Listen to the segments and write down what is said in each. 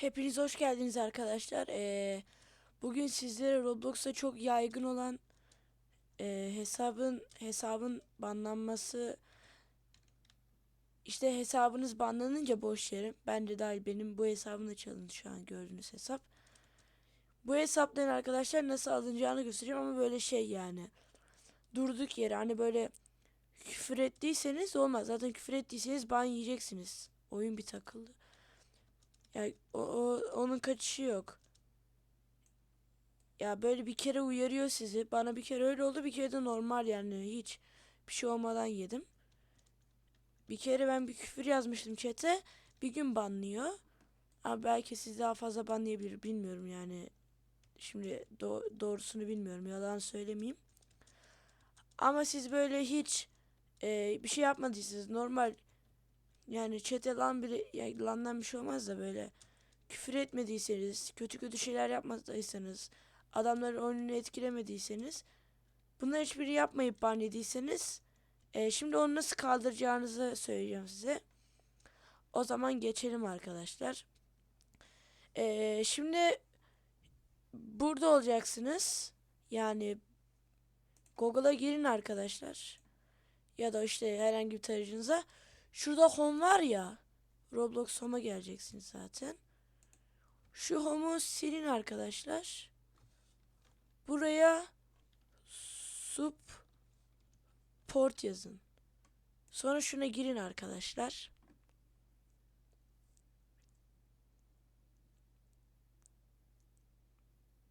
Hepiniz hoş geldiniz arkadaşlar. Ee, bugün sizlere Roblox'ta çok yaygın olan e, hesabın hesabın banlanması işte hesabınız banlanınca boş yere ben de dahil benim bu hesabım da çalındı şu an gördüğünüz hesap. Bu hesapların arkadaşlar nasıl alınacağını göstereceğim ama böyle şey yani durduk yere hani böyle küfür ettiyseniz olmaz. Zaten küfür ettiyseniz ban yiyeceksiniz. Oyun bir takıldı. Ya o, o- onun kaçışı yok. Ya böyle bir kere uyarıyor sizi. Bana bir kere öyle oldu, bir kere de normal yani hiç bir şey olmadan yedim. Bir kere ben bir küfür yazmıştım chat'e. Bir gün banlıyor. Ama belki siz daha fazla banlayabilir bilmiyorum yani. Şimdi do- doğrusunu bilmiyorum. Yalan söylemeyeyim. Ama siz böyle hiç e, bir şey yapmadıysanız normal yani chat'e lan biri ya landan bir şey olmaz da böyle küfür etmediyseniz, kötü kötü şeyler yapmadıysanız, adamların oyununu etkilemediyseniz, bunlar hiçbiri yapmayıp ban yediyseniz, e, şimdi onu nasıl kaldıracağınızı söyleyeceğim size. O zaman geçelim arkadaşlar. E, şimdi burada olacaksınız. Yani Google'a girin arkadaşlar. Ya da işte herhangi bir tarayıcınıza. Şurada home var ya. Roblox home'a geleceksiniz zaten. Şu home'u silin arkadaşlar. Buraya support yazın. Sonra şuna girin arkadaşlar.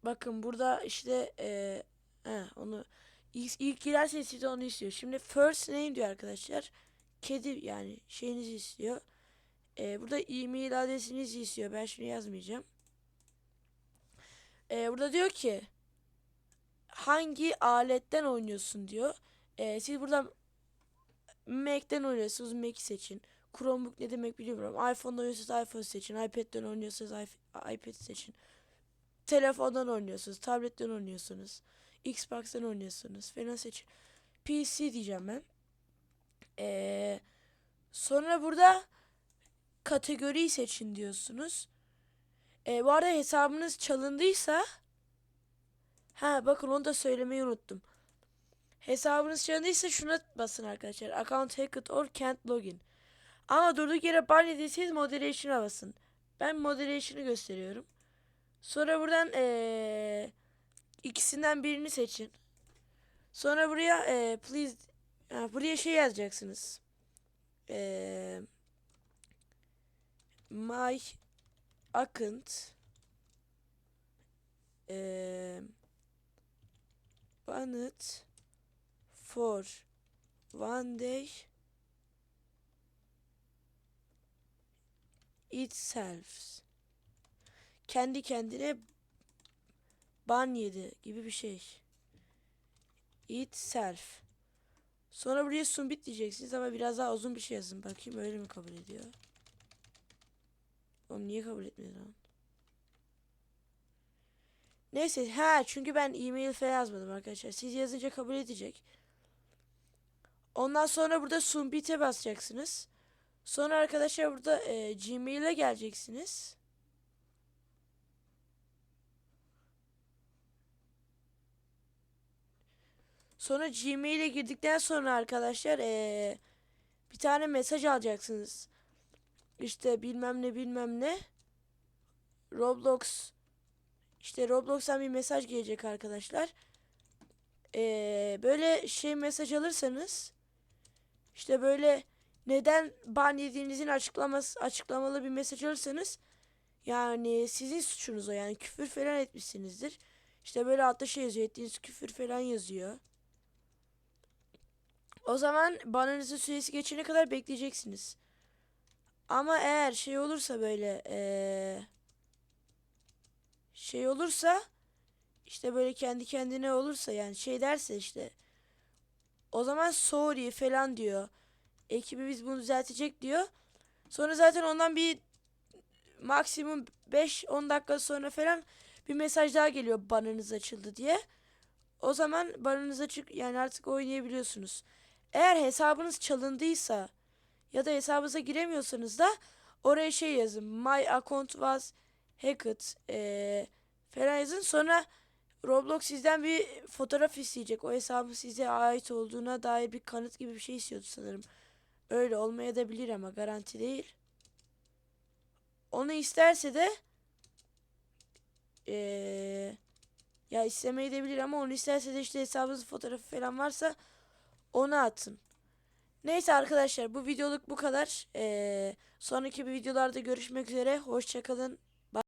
Bakın burada işte eee he, onu ilk, ilk girerseniz size onu istiyor. Şimdi first name diyor arkadaşlar. Kedi yani şeyinizi istiyor. Ee, burada e-mail adresinizi istiyor. Ben şunu yazmayacağım. Ee, burada diyor ki hangi aletten oynuyorsun diyor. Ee, siz burada Mac'ten oynuyorsunuz Mac'i seçin. Chromebook ne demek bilmiyorum. iPhone'da oynuyorsanız iPhone seçin. iPad'den oynuyorsanız iP- iPad seçin. Telefondan oynuyorsunuz. Tabletten oynuyorsunuz. Xbox'tan oynuyorsunuz falan seçin. PC diyeceğim ben. Sonra burada kategoriyi seçin diyorsunuz. Ee, bu arada hesabınız çalındıysa ha bakın onu da söylemeyi unuttum. Hesabınız çalındıysa şuna basın arkadaşlar. Account hacked or can't login. Ama durduk yere ban yediyseniz moderation'a basın. Ben moderation'ı gösteriyorum. Sonra buradan ee, ikisinden birini seçin. Sonra buraya ee, please ha, buraya şey yazacaksınız. Eee my account eee banned for one day itself kendi kendine ban yedi gibi bir şey. İtself sonra buraya sumbit diyeceksiniz ama biraz daha uzun bir şey yazın bakayım öyle mi kabul ediyor Oğlum niye kabul etmedi lan? Neyse ha çünkü ben e-mail falan yazmadım arkadaşlar. Siz yazınca kabul edecek. Ondan sonra burada Sumbit'e basacaksınız. Sonra arkadaşlar burada e, Gmail'e geleceksiniz. Sonra Gmail'e girdikten sonra arkadaşlar e, bir tane mesaj alacaksınız. İşte bilmem ne bilmem ne. Roblox işte Roblox'tan bir mesaj gelecek arkadaşlar. Ee, böyle şey mesaj alırsanız işte böyle neden ban yediğinizin açıklaması açıklamalı bir mesaj alırsanız yani sizin suçunuz o yani küfür falan etmişsinizdir. İşte böyle altta şey yazıyor ettiğiniz küfür falan yazıyor. O zaman banınızın süresi geçene kadar bekleyeceksiniz. Ama eğer şey olursa böyle eee, şey olursa işte böyle kendi kendine olursa yani şey derse işte o zaman sorry falan diyor. Ekibimiz bunu düzeltecek diyor. Sonra zaten ondan bir maksimum 5-10 dakika sonra falan bir mesaj daha geliyor banınız açıldı diye. O zaman banınız açık yani artık oynayabiliyorsunuz. Eğer hesabınız çalındıysa ya da hesabınıza giremiyorsanız da oraya şey yazın. My account was Hackett eee falan yazın. Sonra Roblox sizden bir fotoğraf isteyecek. O hesabın size ait olduğuna dair bir kanıt gibi bir şey istiyordu sanırım. Öyle olmaya da bilir ama garanti değil. Onu isterse de eee, ya istemeyi de bilir ama onu isterse de işte hesabınızın fotoğrafı falan varsa onu atın. Neyse arkadaşlar bu videoluk bu kadar. Eee, sonraki bir videolarda görüşmek üzere. Hoşçakalın.